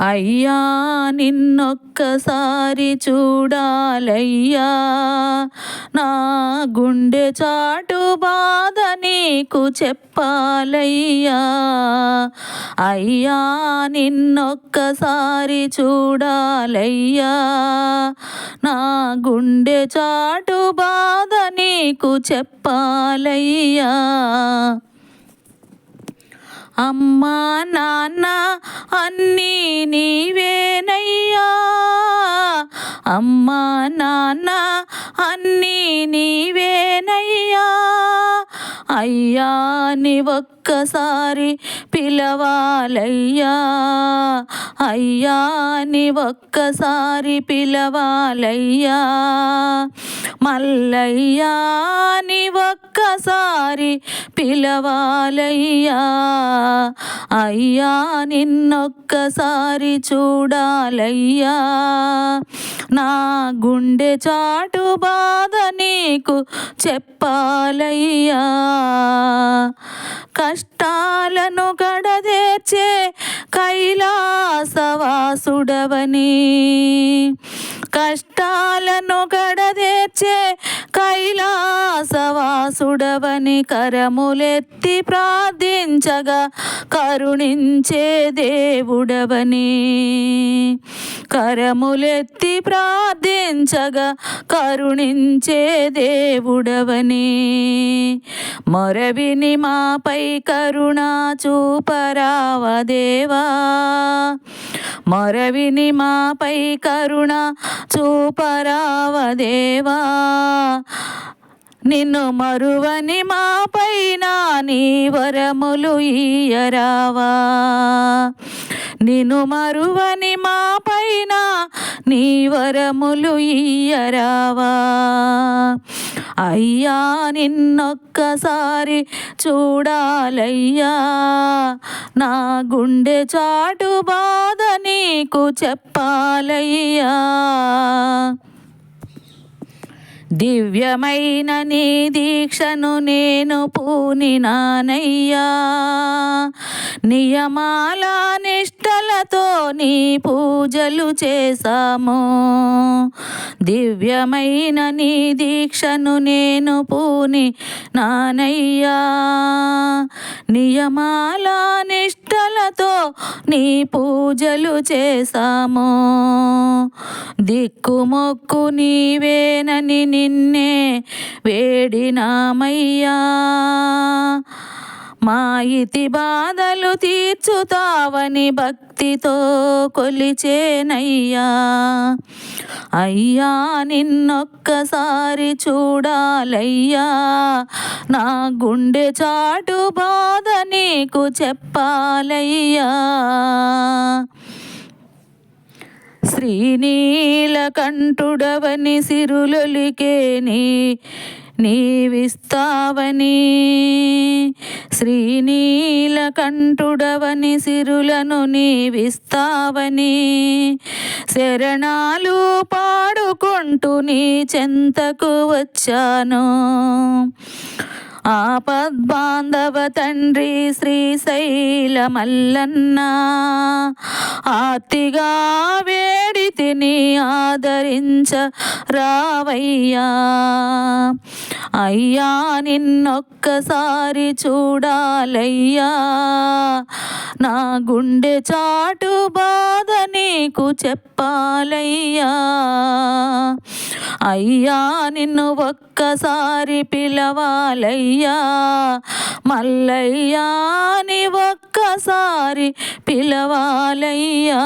అయ్యా నిన్నొక్కసారి చూడాలయ్యా. నా గుండె చాటు బాధ నీకు చెప్పాలయ్యా. అయ్యా నిన్నొక్కసారి చూడాలయ్యా. నా గుండె చాటు బాధ నీకు చెప్పాలయ్యా. అమ్మా నాన్న అన్నీ నీవేనయ్యా. అమ్మా నాన్న అన్నీ నీవేనయ్యా. అయ్యా నీ ఒక్కసారి పిలవాలయ్యా. అయ్యా ఒక్కసారి పిలవాలయ్యా. మల్లయ్యా నీ ఒక్కసారి పిలవాలయ్యా. అయ్యా నిన్నొక్కసారి చూడాలయ్యా. నా గుండె చాటు బాధ నీకు చెప్పాలయ్యా. కష్టాలను గడదేర్చే కైలాసవాసుడవని. కష్టాలను గడదేర్చే కైలాసవాసుడవని కరములెత్తి ప్రార్థించగా కరుణించే దేవుడవని. కరములెత్తి ప్రార్థించగా కరుణించే దేవుడవని. మొరవిని మాపై కరుణ చూపరావదేవా మొరవిని మాపై కరుణ చూపరావదేవా నిన్ను మరువని మా పైన నీ వరములు ఇయరావా నిను మరువని మా పైన నీ వరములు ఇయ్యరావా. అయ్యా నిన్నొక్కసారి చూడాలయ్యా. నా గుండె చాటు బాధ నీకు చెప్పాలయ్యా. దివ్యమైన నీ దీక్షను నేను పూనినానయ్యా. నియమాల నిష్టలతో నీ పూజలు చేశాము. దివ్యమైన నీ దీక్షను నేను పూని నానయ్యా. నియమాల నిష్టలతో నీ పూజలు చేశాము. దిక్కుమొక్కు నీవేనని నిన్నే వేడినామయ్యా. మా ఇతి బాధలు తీర్చుతావని భక్తితో కొలిచేనయ్యా. అయ్యా నిన్నొక్కసారి చూడాలయ్యా. నా గుండె చాటు బాధ నీకు చెప్పాలయ్యా. శ్రీనీలకంఠుడవని సిరులొలికే నీ నీవిస్తావని శ్రీనీలకంఠుడవని సిరులను నీవిస్తావని శరణాలు పాడుకుంటూ నీ చెంతకు వచ్చాను. ఆపద్బాంధవ తండ్రి శ్రీశైల మల్లన్న ఆర్తిగా వేడి తిని ఆదరించ రావయ్యా. అయ్యా నిన్నొక్కసారి చూడాలయ్యా. నా గుండె చాటు బా నీకు చెప్పాలయ్యా. అయ్యా నిన్ను ఒక్కసారి పిలవాలయ్యా. మల్లయ్యా నీ ఒక్కసారి పిలవాలయ్యా.